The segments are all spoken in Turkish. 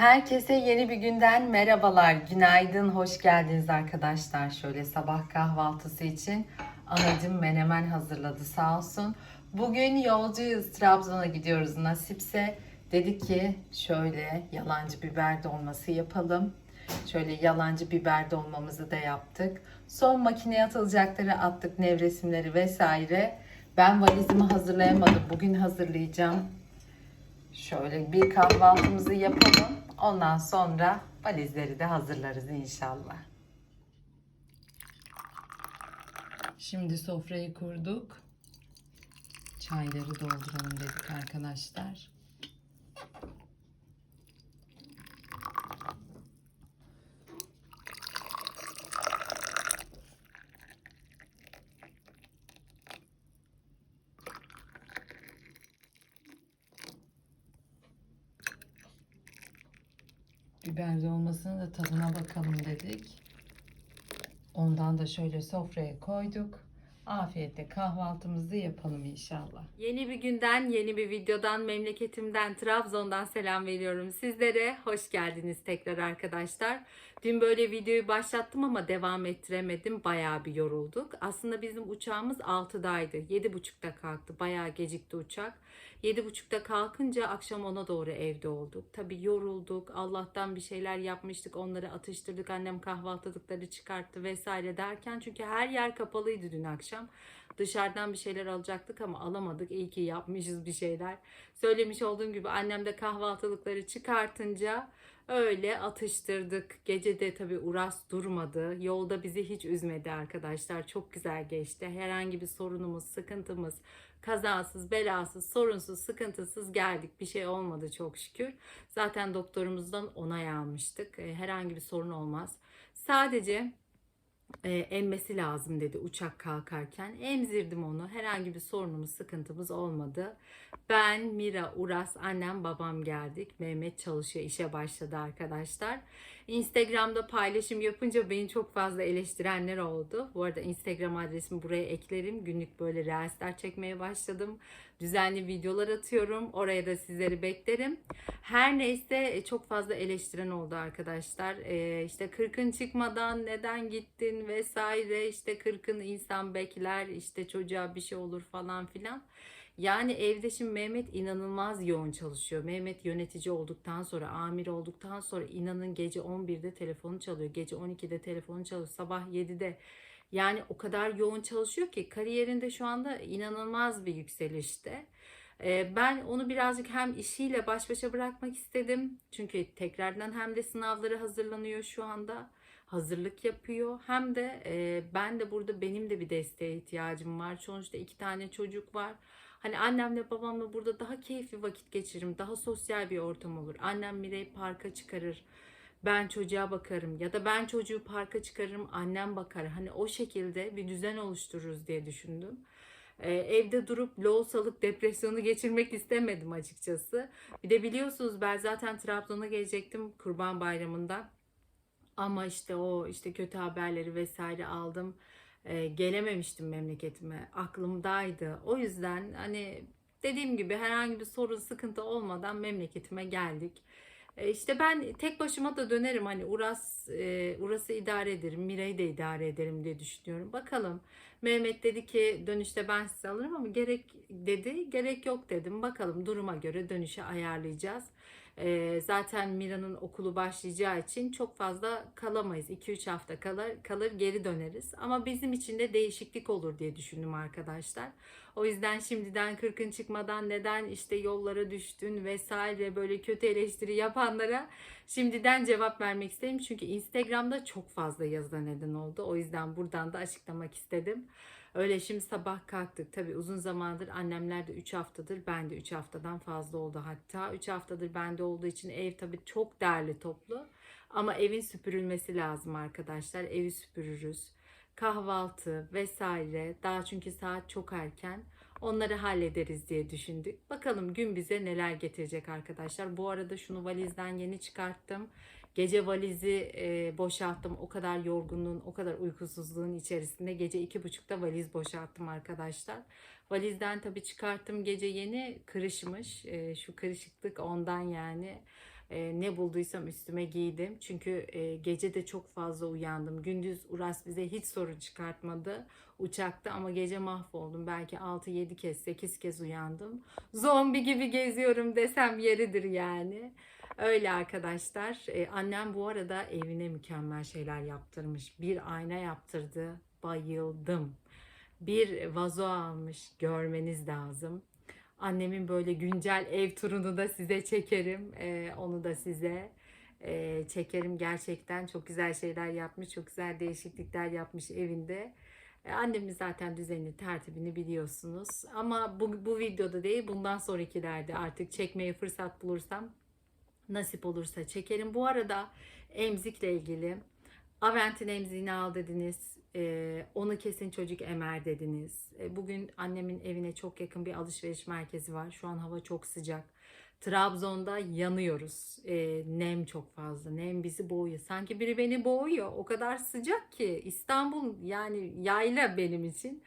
Herkese yeni bir günden merhabalar, günaydın, hoş geldiniz arkadaşlar. Şöyle sabah kahvaltısı için anacım menemen hazırladı sağ olsun. Bugün yolcuyuz, Trabzon'a gidiyoruz nasipse. Dedik ki şöyle yalancı biber dolması yapalım. Şöyle yalancı biber dolmamızı da yaptık. Son makineye atılacakları attık, nevresimleri vesaire. Ben valizimi hazırlayamadım, bugün hazırlayacağım. Şöyle bir kahvaltımızı yapalım. Ondan sonra valizleri de hazırlarız inşallah. Şimdi sofrayı kurduk. Çayları dolduralım dedik arkadaşlar. Biber dolmasının da tadına bakalım dedik. Ondan da şöyle sofraya koyduk. Afiyetle kahvaltımızı yapalım inşallah. Yeni bir günden, yeni bir videodan, memleketimden, Trabzon'dan selam veriyorum sizlere. Hoş geldiniz tekrar arkadaşlar. Dün böyle videoyu başlattım ama devam ettiremedim. Bayağı bir yorulduk. Aslında bizim uçağımız 6'daydı. 7.30'da kalktı. Bayağı gecikti uçak. 7.30'da kalkınca akşam ona doğru evde olduk. Tabii yorulduk. Allah'tan bir şeyler yapmıştık. Onları atıştırdık. Annem kahvaltılıkları çıkarttı vesaire derken. Çünkü her yer kapalıydı dün akşam. Dışarıdan bir şeyler alacaktık ama alamadık. İyi ki yapmışız bir şeyler. Söylemiş olduğum gibi annem de kahvaltılıkları çıkartınca öyle atıştırdık. Gece de tabii Uras durmadı. Yolda bizi hiç üzmedi arkadaşlar. Çok güzel geçti. Herhangi bir sorunumuz, sıkıntımız, kazasız, belasız, sorunsuz, sıkıntısız geldik. Bir şey olmadı çok şükür. Zaten doktorumuzdan onay almıştık. E, Herhangi bir sorun olmaz. Sadece e, emmesi lazım dedi uçak kalkarken. Emzirdim onu. Herhangi bir sorunumuz, sıkıntımız olmadı. Ben, Mira, Uras, annem, babam geldik. Mehmet çalışıyor, işe başladı arkadaşlar. Instagram'da paylaşım yapınca beni çok fazla eleştirenler oldu. Bu arada Instagram adresimi buraya eklerim. Günlük böyle reelsler çekmeye başladım. Düzenli videolar atıyorum. Oraya da sizleri beklerim. Her neyse e, çok fazla eleştiren oldu arkadaşlar. Ee, işte kırkın çıkmadan neden gittin vesaire. İşte kırkın insan bekler. işte çocuğa bir şey olur falan filan. Yani evde şimdi Mehmet inanılmaz yoğun çalışıyor. Mehmet yönetici olduktan sonra, amir olduktan sonra inanın gece 11'de telefonu çalıyor. Gece 12'de telefonu çalıyor. Sabah 7'de. Yani o kadar yoğun çalışıyor ki kariyerinde şu anda inanılmaz bir yükselişte. Ee, Ben onu birazcık hem işiyle baş başa bırakmak istedim. Çünkü tekrardan hem de sınavları hazırlanıyor şu anda. Hazırlık yapıyor. Hem de e, ben de burada benim de bir desteğe ihtiyacım var. Sonuçta iki tane çocuk var. Hani annemle babamla burada daha keyifli vakit geçiririm. Daha sosyal bir ortam olur. Annem Mire'yi parka çıkarır. Ben çocuğa bakarım ya da ben çocuğu parka çıkarırım annem bakar. Hani o şekilde bir düzen oluştururuz diye düşündüm. Ee, evde durup loğusalık depresyonu geçirmek istemedim açıkçası. Bir de biliyorsunuz ben zaten Trabzon'a gelecektim Kurban Bayramı'nda. Ama işte o işte kötü haberleri vesaire aldım. Ee, gelememiştim memleketime. Aklımdaydı. O yüzden hani dediğim gibi herhangi bir sorun sıkıntı olmadan memleketime geldik. E, İşte ben tek başıma da dönerim hani Uras e, Uras'ı idare ederim, Mira'yı da idare ederim diye düşünüyorum. Bakalım. Mehmet dedi ki dönüşte ben sizi alırım ama gerek dedi, gerek yok dedim. Bakalım duruma göre dönüşe ayarlayacağız. E, zaten Mira'nın okulu başlayacağı için çok fazla kalamayız. 2-3 hafta kalır, kalır geri döneriz. Ama bizim için de değişiklik olur diye düşündüm arkadaşlar. O yüzden şimdiden kırkın çıkmadan neden işte yollara düştün vesaire böyle kötü eleştiri yapanlara şimdiden cevap vermek istedim. Çünkü Instagram'da çok fazla yazıda neden oldu. O yüzden buradan da açıklamak istedim. Öyle şimdi sabah kalktık. Tabii uzun zamandır annemler de 3 haftadır. Ben de 3 haftadan fazla oldu hatta. 3 haftadır bende olduğu için ev tabii çok değerli toplu. Ama evin süpürülmesi lazım arkadaşlar. Evi süpürürüz kahvaltı vesaire daha çünkü saat çok erken onları hallederiz diye düşündük. Bakalım gün bize neler getirecek arkadaşlar. Bu arada şunu valizden yeni çıkarttım. Gece valizi e, boşalttım. O kadar yorgunluğun, o kadar uykusuzluğun içerisinde gece iki buçukta valiz boşalttım arkadaşlar. Valizden tabii çıkarttım gece yeni kırışmış. E, şu kırışıklık ondan yani. E, ne bulduysam üstüme giydim. Çünkü e, gece de çok fazla uyandım. Gündüz Uras bize hiç sorun çıkartmadı uçakta ama gece mahvoldum. Belki 6-7 kez 8 kez uyandım. Zombi gibi geziyorum desem yeridir yani. Öyle arkadaşlar. Ee, annem bu arada evine mükemmel şeyler yaptırmış. Bir ayna yaptırdı. Bayıldım. Bir vazo almış. Görmeniz lazım. Annemin böyle güncel ev turunu da size çekerim. Ee, onu da size e, çekerim. Gerçekten çok güzel şeyler yapmış. Çok güzel değişiklikler yapmış evinde. E, Annemin zaten düzenini, tertibini biliyorsunuz. Ama bu, bu videoda değil, bundan sonrakilerde artık çekmeye fırsat bulursam nasip olursa çekerim. Bu arada emzikle ilgili Avent'in emziğini al dediniz. E, onu kesin çocuk emer dediniz. E, bugün annemin evine çok yakın bir alışveriş merkezi var. Şu an hava çok sıcak. Trabzon'da yanıyoruz. E, nem çok fazla. Nem bizi boğuyor. Sanki biri beni boğuyor. O kadar sıcak ki. İstanbul yani yayla benim için.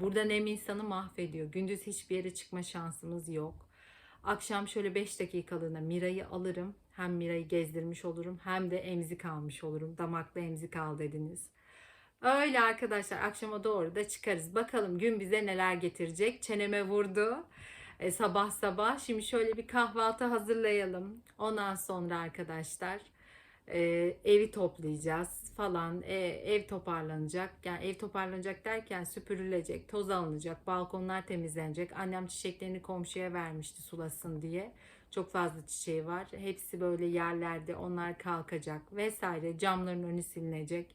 Burada nem insanı mahvediyor. Gündüz hiçbir yere çıkma şansımız yok. Akşam şöyle 5 dakikalığına Mira'yı alırım. Hem Mira'yı gezdirmiş olurum hem de emzik almış olurum. Damaklı emzik al dediniz. Öyle arkadaşlar akşama doğru da çıkarız. Bakalım gün bize neler getirecek. Çeneme vurdu e, sabah sabah. Şimdi şöyle bir kahvaltı hazırlayalım. Ondan sonra arkadaşlar e, evi toplayacağız falan. E, ev toparlanacak. Yani ev toparlanacak derken süpürülecek, toz alınacak, balkonlar temizlenecek. Annem çiçeklerini komşuya vermişti sulasın diye. Çok fazla çiçeği var. Hepsi böyle yerlerde onlar kalkacak vesaire. Camların önü silinecek.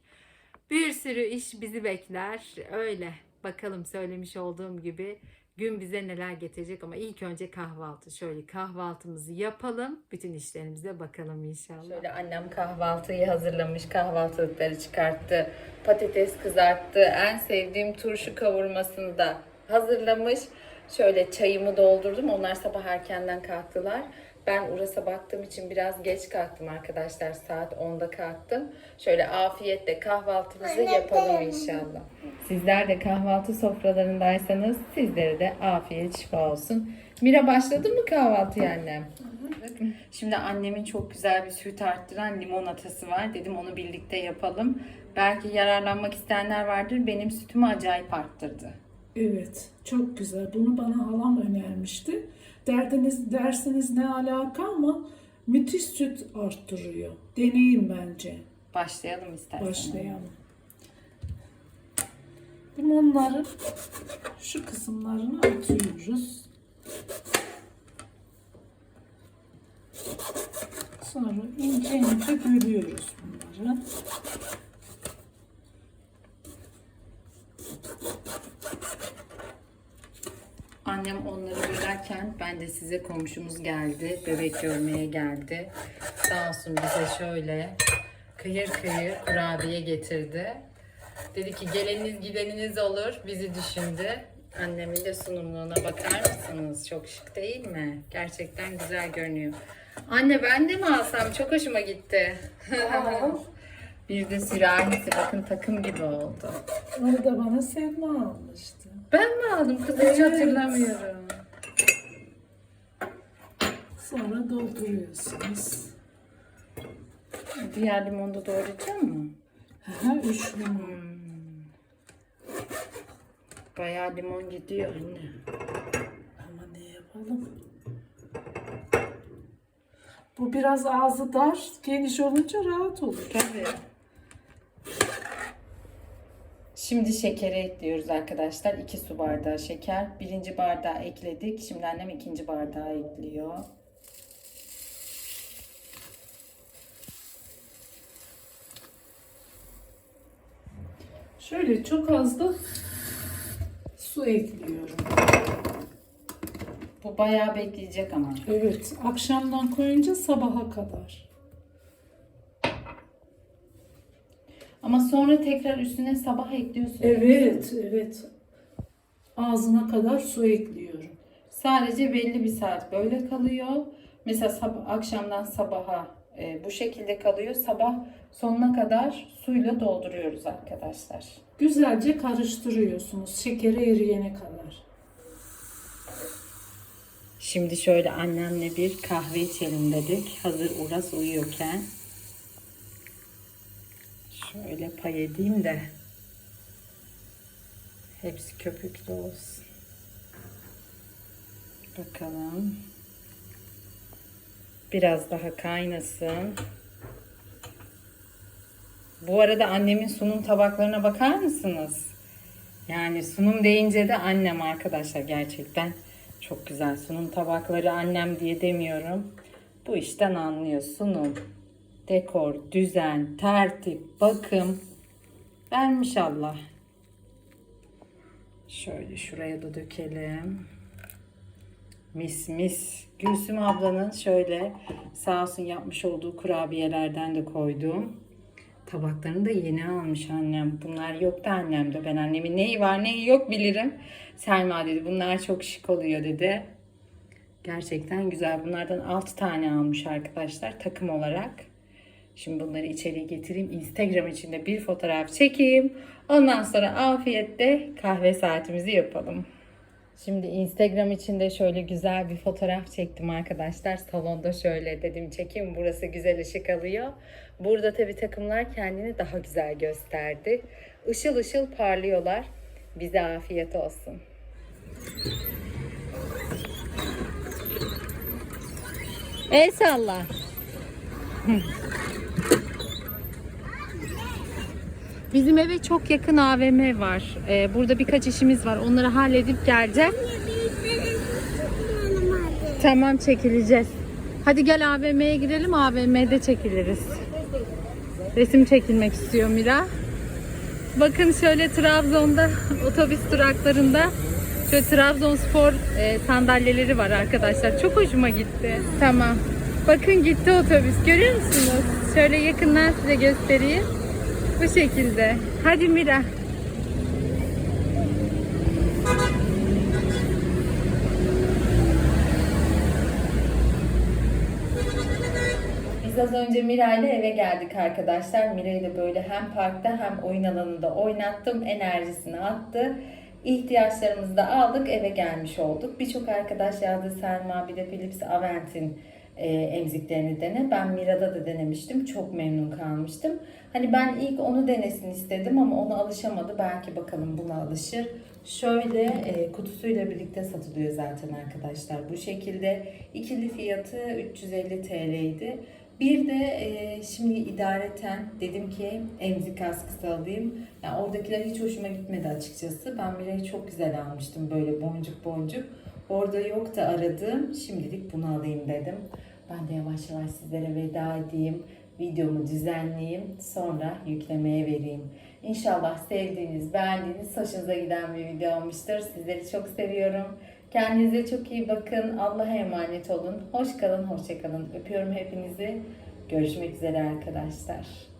Bir sürü iş bizi bekler. Öyle. Bakalım söylemiş olduğum gibi gün bize neler getirecek ama ilk önce kahvaltı. Şöyle kahvaltımızı yapalım. Bütün işlerimize bakalım inşallah. Şöyle annem kahvaltıyı hazırlamış. Kahvaltılıkları çıkarttı. Patates kızarttı. En sevdiğim turşu kavurmasını da hazırlamış. Şöyle çayımı doldurdum. Onlar sabah erkenden kalktılar. Ben Uras'a baktığım için biraz geç kalktım arkadaşlar. Saat 10'da kalktım. Şöyle afiyetle kahvaltımızı yapalım inşallah. Sizler de kahvaltı sofralarındaysanız sizlere de afiyet şifa olsun. Mira başladı mı kahvaltıya annem? Şimdi annemin çok güzel bir süt arttıran limonatası var. Dedim onu birlikte yapalım. Belki yararlanmak isteyenler vardır. Benim sütümü acayip arttırdı. Evet, çok güzel. Bunu bana halam önermişti. Derdiniz, dersiniz ne alaka ama müthiş süt arttırıyor. Deneyin bence. Başlayalım istersen. Başlayalım. Limonların şu kısımlarını atıyoruz. Sonra ince ince bölüyoruz bunları. Annem onları bölerken ben de size komşumuz geldi. Bebek görmeye geldi. Sağ olsun bize şöyle kıyır kıyır kurabiye getirdi. Dedi ki geleniniz gideniniz olur. Bizi düşündü. Annemin de sunumluğuna bakar mısınız? Çok şık değil mi? Gerçekten güzel görünüyor. Anne ben de mi alsam? Çok hoşuma gitti. Bir de sürahisi bakın takım gibi oldu. Onu da bana Selma almıştı. Ben mi aldım kız hiç Evet. hatırlamıyorum. Sonra dolduruyorsunuz. Diğer limonu da doğrayacak mı? Ha, üç limon. Bayağı limon gidiyor anne. Ama ne yapalım? Bu biraz ağzı dar, geniş olunca rahat olur. Tabii. Şimdi şekeri ekliyoruz arkadaşlar. 2 su bardağı şeker. Birinci bardağı ekledik. Şimdi annem ikinci bardağı ekliyor. Şöyle çok az da su ekliyorum. Bu bayağı bekleyecek ama. Evet, akşamdan koyunca sabaha kadar. Ama sonra tekrar üstüne sabah ekliyorsun. Evet, evet. Ağzına kadar su ekliyorum. Sadece belli bir saat böyle kalıyor. Mesela sabah, akşamdan sabaha e, bu şekilde kalıyor. Sabah sonuna kadar suyla dolduruyoruz arkadaşlar. Güzelce karıştırıyorsunuz şekeri eriyene kadar. Şimdi şöyle annemle bir kahve içelim dedik. Hazır Uras uyuyorken. Şöyle pay edeyim de. Hepsi köpüklü olsun. Bakalım. Biraz daha kaynasın. Bu arada annemin sunum tabaklarına bakar mısınız? Yani sunum deyince de annem arkadaşlar gerçekten çok güzel. Sunum tabakları annem diye demiyorum. Bu işten anlıyor sunum. Dekor, düzen, tertip, bakım. Vermiş Allah. Şöyle şuraya da dökelim. Mis mis. Gülsüm ablanın şöyle sağ olsun yapmış olduğu kurabiyelerden de koydum. Tabaklarını da yeni almış annem. Bunlar yoktu annemde. Ben annemin neyi var neyi yok bilirim. Selma dedi bunlar çok şık oluyor dedi. Gerçekten güzel. Bunlardan 6 tane almış arkadaşlar takım olarak. Şimdi bunları içeriye getireyim. Instagram için de bir fotoğraf çekeyim. Ondan sonra afiyetle kahve saatimizi yapalım. Şimdi Instagram için de şöyle güzel bir fotoğraf çektim arkadaşlar. Salonda şöyle dedim çekeyim. Burası güzel ışık alıyor. Burada tabii takımlar kendini daha güzel gösterdi. Işıl ışıl parlıyorlar. Bize afiyet olsun. El salla. Bizim eve çok yakın AVM var. Ee, burada birkaç işimiz var. Onları halledip geleceğim. Tamam çekileceğiz. Hadi gel AVM'ye girelim. AVM'de çekiliriz. Resim çekilmek istiyor Mira. Bakın şöyle Trabzon'da otobüs duraklarında şöyle Trabzonspor e, sandalyeleri var arkadaşlar. Çok hoşuma gitti. Tamam. Bakın gitti otobüs. Görüyor musunuz? Şöyle yakından size göstereyim. Bu şekilde. Hadi Mira. Biz az önce Mira ile eve geldik arkadaşlar. Mira ile böyle hem parkta hem oyun alanında oynattım. Enerjisini attı. İhtiyaçlarımızı da aldık. Eve gelmiş olduk. Birçok arkadaş yazdı. Selma bir de Philips Avent'in e, emziklerini dene. Ben Mira'da da denemiştim. Çok memnun kalmıştım. Hani ben ilk onu denesin istedim ama ona alışamadı. Belki bakalım buna alışır. Şöyle e, kutusuyla birlikte satılıyor zaten arkadaşlar. Bu şekilde ikili fiyatı 350 TL'ydi. Bir de e, şimdi idareten dedim ki emzik askısı alayım. Yani oradakiler hiç hoşuma gitmedi açıkçası. Ben Mira'yı çok güzel almıştım böyle boncuk boncuk. Orada yok da aradım. Şimdilik bunu alayım dedim. Ben de yavaş yavaş sizlere veda edeyim. Videomu düzenleyeyim. Sonra yüklemeye vereyim. İnşallah sevdiğiniz, beğendiğiniz, hoşunuza giden bir video olmuştur. Sizleri çok seviyorum. Kendinize çok iyi bakın. Allah'a emanet olun. Hoş kalın, hoşça kalın. Öpüyorum hepinizi. Görüşmek üzere arkadaşlar.